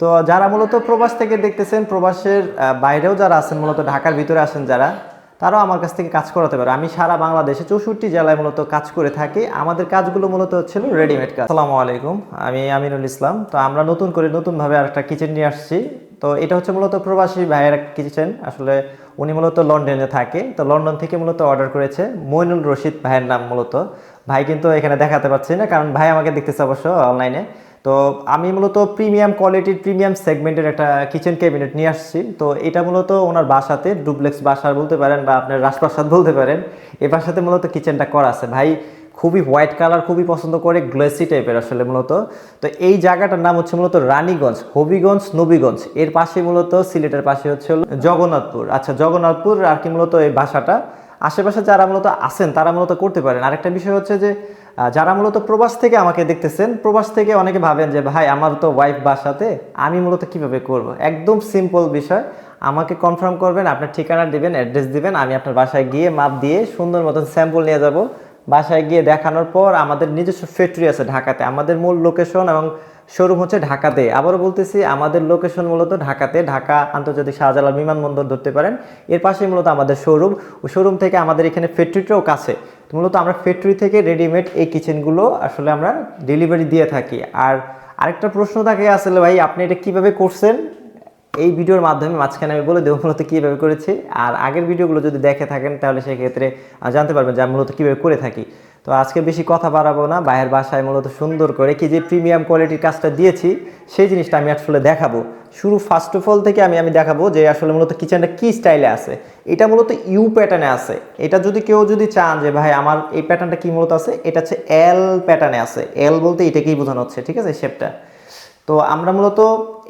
তো যারা মূলত প্রবাস থেকে দেখতেছেন, প্রবাসের বাইরেও যারা আছেন, মূলত ঢাকার ভিতরে আসেন যারা, তারাও আমার কাছ থেকে কাজ করাতে পারে। আমি সারা বাংলাদেশে চৌষট্টি জেলায় মূলত কাজ করে থাকি। আমাদের কাজগুলো মূলত হচ্ছিল রেডিমেড কাজ। আসসালামু আলাইকুম, আমি আমিনুল ইসলাম। তো আমরা নতুন করে নতুনভাবে আরেকটা কিচেন নিয়ে আসছি। তো এটা হচ্ছে মূলত প্রবাসী ভাইয়ের কিচেন। আসলে উনি মূলত লন্ডনে থাকে। তো লন্ডন থেকে মূলত অর্ডার করেছে মইনুল রশিদ ভাইয়ের নাম মূলত। ভাই কিন্তু এখানে দেখাতে পারছি না, কারণ ভাই আমাকে দেখতেছে অবশ্য অনলাইনে তো আমি মূলত প্রিমিয়াম কোয়ালিটির প্রিমিয়াম সেগমেন্টের একটা কিচেন ক্যাবিনেট নিয়ে আসছি। তো এটা মূলত ওনার বাসাতে ডুপ্লেক্স বাসার বলতে পারেন বা আপনার রাজপ্রাসাদ বলতে পারেন এই বাসাতে মূলত কিচেনটা করা আছে। ভাই, খুবই হোয়াইট কালার খুবই পছন্দ করে গ্লেসি টাইপের আসলে মূলত। তো এই জায়গাটার নাম হচ্ছে মূলত রানীগঞ্জ, হবিগঞ্জ, নবীগঞ্জ। এর পাশে মূলত সিলেটের পাশে হচ্ছে জগন্নাথপুর। আচ্ছা জগন্নাথপুর আর কি মূলত এই বাসাটা। আশেপাশে যারা মূলত আছেন, তারা মূলত করতে পারেন। আরেকটা বিষয় হচ্ছে যে যারা মূলত প্রবাস থেকে আমাকে দেখতেছেন, প্রবাস থেকে অনেকে ভাবেন যে, ভাই, আমার তো ওয়াইফ বাসাতে, আমি মূলত কীভাবে করব? একদম সিম্পল বিষয়। আমাকে কনফার্ম করবেন, আপনার ঠিকানা দিবেন অ্যাড্রেস দিবেন, আমি আপনার বাসায় গিয়ে মাপ দিয়ে সুন্দর মতন স্যাম্পল নিয়ে যাব। বাসায় গিয়ে দেখানোর পর আমাদের নিজস্ব ফ্যাক্টরি আছে ঢাকাতে। আমাদের মূল লোকেশন এবং শোরুম হচ্ছে ঢাকাতে। আবারও বলতেছি, আমাদের লোকেশন মূলত ঢাকাতে। ঢাকা আন্তর্জাতিক শাহজালাল বিমানবন্দর ধরতে পারেন। এর পাশে মূলত আমাদের শোরুম। ওই শোরুম থেকে আমাদের এখানে ফ্যাক্টরিটাও কাছে। মূলত আমরা ফ্যাক্টরি থেকে রেডিমেড এই কিচেনগুলো আসলে আমরা ডেলিভারি দিয়ে থাকি। আর আরেকটা প্রশ্ন থাকে আসলে, ভাই, আপনি এটা কীভাবে করছেন? এই ভিডিওর মাধ্যমে মাঝখানে আমি বলে দেবো মূলত কীভাবে করেছি। আর আগের ভিডিওগুলো যদি দেখে থাকেন, তাহলে সেক্ষেত্রে জানতে পারবেন যে আমি মূলত কীভাবে করে থাকি। তো আজকে বেশি কথা বাড়াবো না, বাইরের বাসায় মূলত সুন্দর করে কি যে প্রিমিয়াম কোয়ালিটির কাজটা দিয়েছি, সেই জিনিসটা আমি আসলে দেখাবো। শুরু ফার্স্ট অফ অল থেকে আমি আমি দেখাবো যে আসলে মূলত কিচেনটা কী স্টাইলে আছে। এটা মূলত ইউ প্যাটার্নে আছে। এটা যদি কেউ যদি চান যে, ভাই, আমার এই প্যাটার্নটা কী মূলত আছে? এটা হচ্ছে এল প্যাটার্নে আছে। এল বলতে এটাকেই বোঝানো হচ্ছে, ঠিক আছে শেপটা তো আমরা মূলত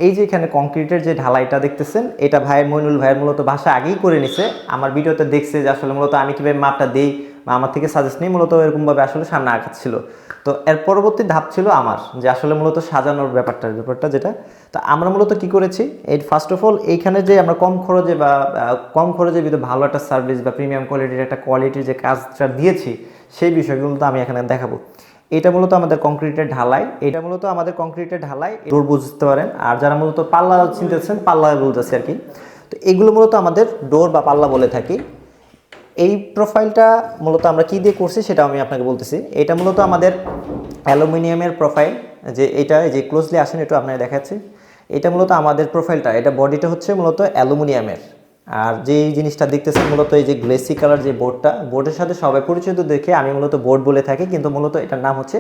এই যে এখানে কংক্রিটের যে ঢালাইটা দেখতেছেন, এটা ভাইয়ের মইনুল ভাইয়ের মূলত ভাষা আগেই করে নিছে। আমার ভিডিওতে দেখছে যে আসলে মূলত আমি কীভাবে মাপটা দিই বা আমার থেকে সাজেস্ট নিয়ে মূলত এরকমভাবে আসলে সামনে আগাচ্ছিল তো এর পরবর্তী ধাপ ছিল আমার, যে আসলে মূলত সাজানোর ব্যাপারটা ব্যাপারটা যেটা। তো আমরা মূলত কি করেছি, এই ফার্স্ট অফ অল এইখানে যে আমরা কম খরচে বা কম খরচে ভিতরে ভালো একটা সার্ভিস বা প্রিমিয়াম কোয়ালিটির একটা কোয়ালিটির যে কাজটা দিয়েছি, সেই বিষয়গুলো তো আমি এখানে দেখাবো। এটা মূলত আমাদের কংক্রিটের ঢালাই, এটা মূলত আমাদের কংক্রিটের ঢালাই ডোর বুঝতে পারেন। আর যারা মূলত পাল্লা চিনতেছেন, পাল্লা বলতেছে আর কি। তো এগুলো মূলত আমাদের ডোর বা পাল্লা বলে থাকি। এই প্রোফাইলটা মূলত আমরা কি দিয়ে করছি সেটা আমি আপনাকে বলতেছি। এটা মূলত আমাদের অ্যালুমিনিয়ামের প্রোফাইল যে এটা যে ক্লোজলি আসেন, একটু আপনাকে দেখাচ্ছি। এটা মূলত আমাদের প্রোফাইলটা এটা বডিটা হচ্ছে মূলত অ্যালুমিনিয়ামের। আর যে জিনিসটা দেখতেছেন মূলত এই যে গ্লেসি কালার যে বোর্ডটা বোর্ডের সাথে সবাই পরিচিত দেখে আমি মূলত বোর্ড বলে থাকি, কিন্তু মূলত এটার নাম হচ্ছে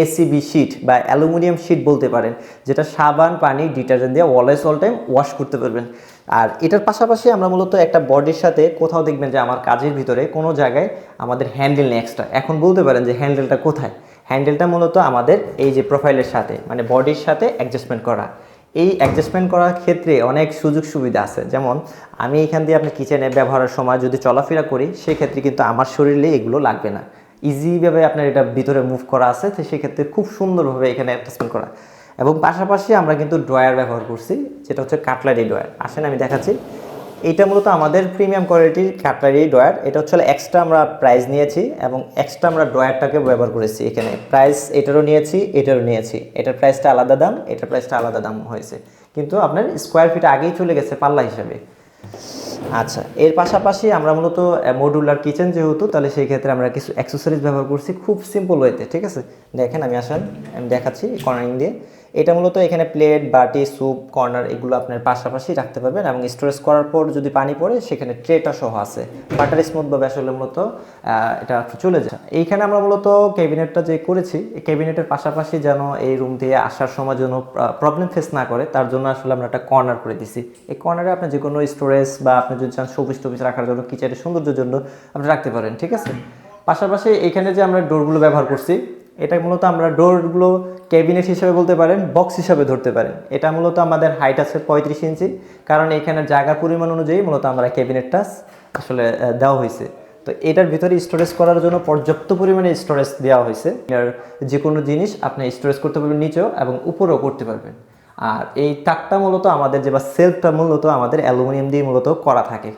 এসিবি শিট বা অ্যালুমিনিয়াম শিট বলতে পারেন, যেটা সাবান, পানি, ডিটারজেন্ট দিয়ে অলওয়েজ অল টাইম ওয়াশ করতে পারবেন। আর এটার পাশাপাশি আমরা মূলত একটা বডির সাথে কোথাও দেখবেন যে আমার কাজের ভিতরে কোনো জায়গায় আমাদের হ্যান্ডেল নেই এক্সট্রা এখন বলতে পারেন যে হ্যান্ডেলটা কোথায়? হ্যান্ডেলটা মূলত আমাদের এই যে প্রোফাইলের সাথে মানে বডির সাথে অ্যাডজাস্টমেন্ট করা। এই অ্যাডজাস্টমেন্ট করার ক্ষেত্রে অনেক সুযোগ সুবিধা আছে। যেমন, আমি এখান দিয়ে আপনার কিচেনে ব্যবহারের সময় যদি চলাফেরা করি, সেক্ষেত্রে কিন্তু আমার শরীরে এগুলো লাগবে না। ইজিভাবে আপনার এটা ভিতরে মুভ করা আছে, তো সেক্ষেত্রে খুব সুন্দরভাবে এখানে অ্যাডজাস্টমেন্ট করা। এবং পাশাপাশি আমরা কিন্তু ড্রয়ার ব্যবহার করছি, যেটা হচ্ছে কাটলারি ড্রয়ার আসেন, আমি দেখাচ্ছি। এইটা মূলত আমাদের প্রিমিয়াম কোয়ালিটির কাটলারি ড্রয়ার এটা হচ্ছে এক্সট্রা আমরা প্রাইস নিয়েছি এবং এক্সট্রা আমরা ড্রয়ারটাকে ব্যবহার করেছি এখানে। প্রাইস এটারও নিয়েছি এটারও নিয়েছি। এটার প্রাইসটা আলাদা দাম, এটার প্রাইসটা আলাদা দাম হয়েছে। কিন্তু আপনার স্কোয়ার ফিট আগেই চলে গেছে পাল্লা হিসাবে। আচ্ছা এর পাশাপাশি আমরা মূলত মডুলার কিচেন যেহেতু, তাহলে সেই ক্ষেত্রে আমরা কিছু অ্যাক্সেসরিজ ব্যবহার করছি খুব সিম্পল ওয়েতে ঠিক আছে? দেখেন আমি আসেন, আমি দেখাচ্ছি কর্নারিং দিয়ে। এটা মূলত এখানে প্লেট বাটি স্যুপ কর্নার এগুলো আপনার পাশাপাশি রাখতে পারবেন এবং স্টোরেজ করার পর যদি পানি পড়ে, সেখানে ট্রেটা সহ আছে। বাটার স্মুথভাবে আসলে মূলত এটা চলে যায়। এইখানে আমরা মূলত ক্যাবিনেটটা যে করেছি ক্যাবিনেটের পাশাপাশি যেন এই রুম দিয়ে আসার সময় যেন প্রবলেম ফেস না করে, তার জন্য আসলে আমরা একটা কর্নার করে দিছি। এই কর্নারে আপনি যে কোনো স্টোরেজ বা আপনি যদি চান সবুজ টবিজ রাখার জন্য কিচেনের সৌন্দর্যের জন্য আপনি রাখতে পারেন, ঠিক আছে? পাশাপাশি এখানে যে আমরা ডোরগুলো ব্যবহার করছি এটা মূলত আমরা ডোরগুলো ক্যাবিনেট হিসেবে বলতে পারেন, বক্স হিসেবে ধরতে পারেন। এটা মূলত আমাদের হাইট আছে পঁয়ত্রিশ ইঞ্চি, কারণ এখানে জায়গা পরিমাণ অনুযায়ী মূলত আমরা ক্যাবিনেটটা আসলে দেওয়া হয়েছে। তো এটার ভিতরে স্টোরেজ করার জন্য পর্যাপ্ত পরিমাণে স্টোরেজ দেওয়া হয়েছে। আর যে কোনো জিনিস আপনি স্টোরেজ করতে পারবেন নিচেও এবং উপরেও করতে পারবেন। আর এই তাকটা মূলত আমাদের যে বা সেলফটা মূলত আমাদের অ্যালুমিনিয়াম দিয়ে মূলত করা থাকে।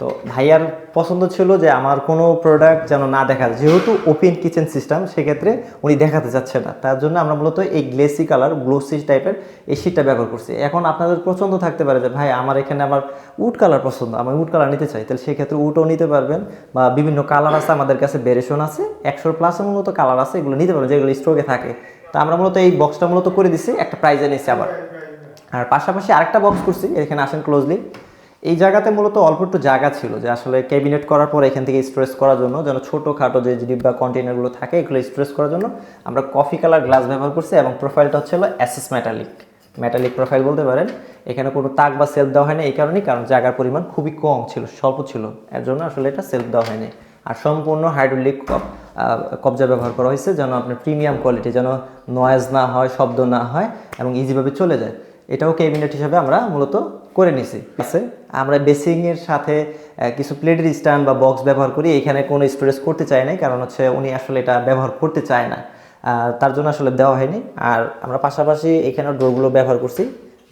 তো ভাইয়ার পছন্দ ছিল যে আমার কোনো প্রোডাক্ট যেন না দেখা। যেহেতু ওপেন কিচেন সিস্টেম সেক্ষেত্রে উনি দেখাতে চাচ্ছে না। তার জন্য আমরা মূলত এই গ্লেসি কালার গ্লোসি টাইপের এই শীটটা ব্যবহার করছি। এখন আপনাদের পছন্দ থাকতে পারে যে, ভাই, আমার এখানে আমার উড কালার পছন্দ, আমি উড কালার নিতে চাই। তাহলে সেক্ষেত্রে উডও নিতে পারবেন বা বিভিন্ন কালার আছে আমাদের কাছে বেরেশন আছে। একশোর প্লাসের মূলত কালার আছে, এগুলো নিতে পারবেন যেগুলো স্টকে থাকে। তো আমরা মূলত এই বক্সটা মূলত করে দিছি, একটা প্রাইজে নিচ্ছি আবার। আর পাশাপাশি আরেকটা বক্স করছি, এখানে আসেন ক্লোজলি এই জায়গাতে মূলত অল্প একটু জায়গা ছিল যে আসলে ক্যাবিনেট করার পর এখান থেকে স্টোরেজ করার জন্য, যেন ছোটো খাটো যে ডিব্বা কন্টেনারগুলো থাকে, এগুলো স্টোরেজ করার জন্য আমরা কফি কালার গ্লাস ব্যবহার করছি এবং প্রোফাইলটা হচ্ছে অ্যাসেস মেটালিক মেটালিক প্রোফাইল বলতে পারেন। এখানে কোনো তাক বা সেলফ দেওয়া হয়নি এই কারণেই, কারণ জায়গার পরিমাণ খুবই কম ছিল, স্বল্প ছিল। এর জন্য আসলে এটা সেলফ দেওয়া হয়নি। আর সম্পূর্ণ হাইড্রোলিক কপ কবজা ব্যবহার করা হয়েছে, যেন আপনার প্রিমিয়াম কোয়ালিটি যেন নয়েজ না হয়, শব্দ না হয়, এবং ইজিভাবে চলে যায়। এটাও ক্যাবিনেট হিসাবে আমরা মূলত করে নিছি আছে? আমরা বেসিংয়ের সাথে কিছু প্লেটের স্ট্যান্ড বা বক্স ব্যবহার করি, এখানে কোনো স্টোরেজ করতে চাই নাই, কারণ হচ্ছে উনি আসলে এটা ব্যবহার করতে চায় না। তার জন্য আসলে দেওয়া হয়নি। আর আমরা পাশাপাশি এখানে ডোরগুলো ব্যবহার করছি,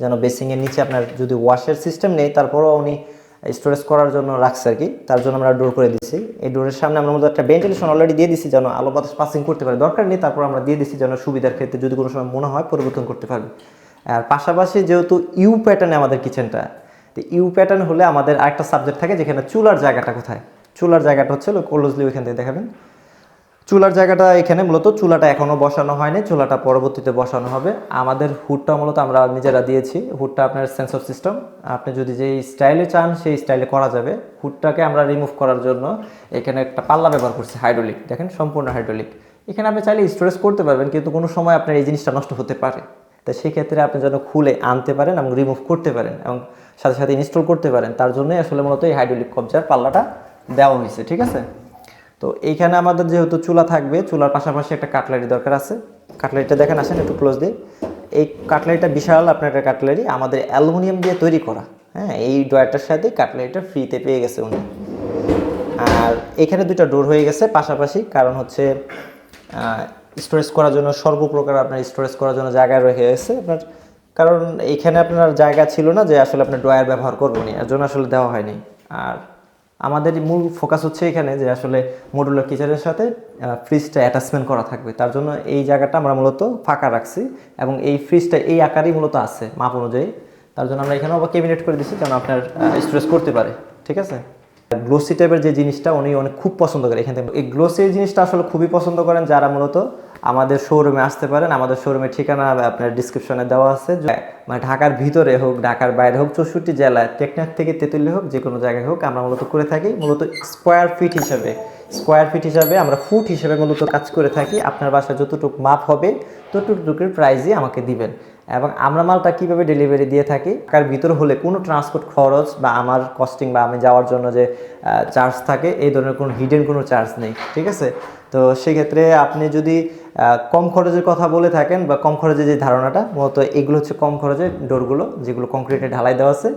যেন বেসিংয়ের নিচে আপনার যদি ওয়াশের সিস্টেম নেই, তারপরেও উনি স্টোরেজ করার জন্য রাখছে আর কি তার জন্য আমরা ডোর করে দিছি। এই ডোরের সামনে আমরা মধ্যে একটা ভেন্টিলেশন অলরেডি দিয়ে দিছি, যেন আলো বাতাস পাসিং করতে পারে। দরকার নেই, তারপর আমরা দিয়ে দিছি, যেন সুবিধার ক্ষেত্রে যদি কোনো সময় মনে হয়, পরিবর্তন করতে পারবে। আর পাশাপাশি যেহেতু ইউ প্যাটার্নে আমাদের কিচেনটা তো ইউ প্যাটার্ন হলে আমাদের আরেকটা সাবজেক্ট থাকে যেখানে চুলার জায়গাটা কোথায়? চুলার জায়গাটা হচ্ছে ক্লোজলি ওইখান থেকে দেখাবেন। চুলার জায়গাটা এখানে মূলত চুলাটা এখনও বসানো হয়নি, চুলাটা পরবর্তীতে বসানো হবে। আমাদের হুডটা মূলত আমরা নিজেরা দিয়েছি। হুডটা আপনার সেন্সর সিস্টেম আপনি যদি যেই স্টাইলে চান, সেই স্টাইলে করা যাবে। হুডটাকে আমরা রিমুভ করার জন্য এখানে একটা পাল্লা ব্যবহার করছি হাইড্রোলিক দেখেন, সম্পূর্ণ হাইড্রোলিক এখানে আপনি চাইলে স্টোরেজ করতে পারবেন, কিন্তু কোনো সময় আপনার এই জিনিসটা নষ্ট হতে পারে। তো সেই ক্ষেত্রে আপনি যেন খুলে আনতে পারেন এবং রিমুভ করতে পারেন এবং সাথে সাথে ইনস্টল করতে পারেন, তার জন্যই আসলে মূলত এই হাইড্রোলিক কবজার পাল্লাটা দেওয়া হয়েছে, ঠিক আছে? তো এইখানে আমাদের যেহেতু চুলা থাকবে, চুলার পাশাপাশি একটা কাটলারি দরকার আছে। কাটলারিটা দেখেন, আসেন একটু ক্লোজ দিয়ে। এই কাটলারিটা বিশাল আপনার একটা কাটলারি আমাদের অ্যালুমিনিয়াম দিয়ে তৈরি করা। হ্যাঁ এই ড্রয়ারটার সাথে কাটলারিটা ফ্রিতে পেয়ে গেছে উনি। আর এখানে দুটো ডোর হয়ে গেছে পাশাপাশি, কারণ হচ্ছে স্টোরেজ করার জন্য সর্বপ্রকার আপনার স্টোরেজ করার জন্য জায়গা রয়ে গেছে আপনার, কারণ এখানে আপনার জায়গা ছিল না যে আসলে আপনি ড্রয়ার ব্যবহার করব নি এর জন্য আসলে দেওয়া হয়নি। আর আমাদের মূল ফোকাস হচ্ছে এখানে যে আসলে মডুলার কিচেনের সাথে ফ্রিজটা অ্যাটাচমেন্ট করা থাকবে। তার জন্য এই জায়গাটা আমরা মূলত ফাঁকা রাখছি এবং এই ফ্রিজটা এই আকারই মূলত আছে মাপ অনুযায়ী। তার জন্য আমরা এখানে আবার ক্যাবিনেট করে দিচ্ছি যেন আপনার স্টোরেজ করতে পারে। ঠিক আছে? গ্লোসি টাইপের যে জিনিসটা উনি অনেক খুব পছন্দ করে। এখান থেকে এই গ্লোসি জিনিসটা আসলে খুবই পছন্দ করেন যারা মূলত আমাদের শোরুমে আসতে পারেন। আমাদের শোরুমের ঠিকানা আপনার ডিসক্রিপশনে দেওয়া আছে। মানে ঢাকার ভিতরে হোক, ঢাকার বাইরে হোক, চৌষট্টি জেলায় টেকনাফ থেকে তেঁতুলিয়া হোক, যে কোনো জায়গায় হোক, আমরা মূলত করে থাকি। মূলত স্কোয়ার ফিট হিসাবে স্কোয়ার ফিট হিসাবে আমরা ফুট হিসাবে মূলত কাজ করে থাকি। আপনার বাসায় যতটুকু মাপ হবে, ততটুকুর প্রাইজই আমাকে দিবেন। এবং আমরা মালটা কীভাবে ডেলিভারি দিয়ে থাকি? কার ভিতর হলে কোনো ট্রান্সপোর্ট খরচ বা আমার কস্টিং বা আমি যাওয়ার জন্য যে চার্জ থাকে, এই ধরনের কোনো হিডেন কোনো চার্জ নেই, ঠিক আছে? তো সেক্ষেত্রে আপনি যদি কম খরচের কথা বলে থাকেন বা কম খরচে যে ধারণাটা, মূলত এগুলো হচ্ছে কম খরচের ডোরগুলো, যেগুলো কংক্রিটে ঢালাই দেওয়া আছে।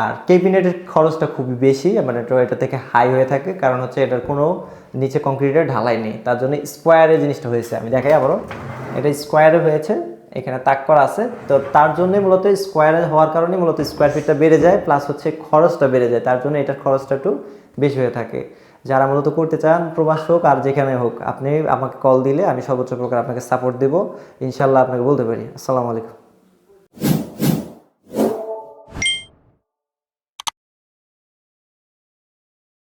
আর ক্যাবিনেটের খরচটা খুবই বেশি মানে এটা থেকে হাই হয়ে থাকে, কারণ হচ্ছে এটার কোনো নিচে কংক্রিটের ঢালাই নেই। তার জন্য স্কোয়ারে জিনিসটা হয়েছে। আমি দেখাই আবারও। এটা স্কোয়ারে হয়েছে। এখানে তাক করা আছে। তো তার জন্য মূলত স্কোয়ার হওয়ার কারণে মূলত স্কোয়ার ফিটটা বেড়ে যায় প্লাস হচ্ছে খরচটা বেড়ে যায়। তার জন্য এটার খরচটা একটু বেশি হয়ে থাকে। যারা মূলত করতে চান, প্রবাস হোক আর যেখানে হোক, আপনি আমাকে কল দিলে আমি সর্বোচ্চ প্রকার আপনাকে সাপোর্ট দেবো। ইনশাল্লাহ আপনাকে বলতে পারি। আসসালামু আলাইকুম।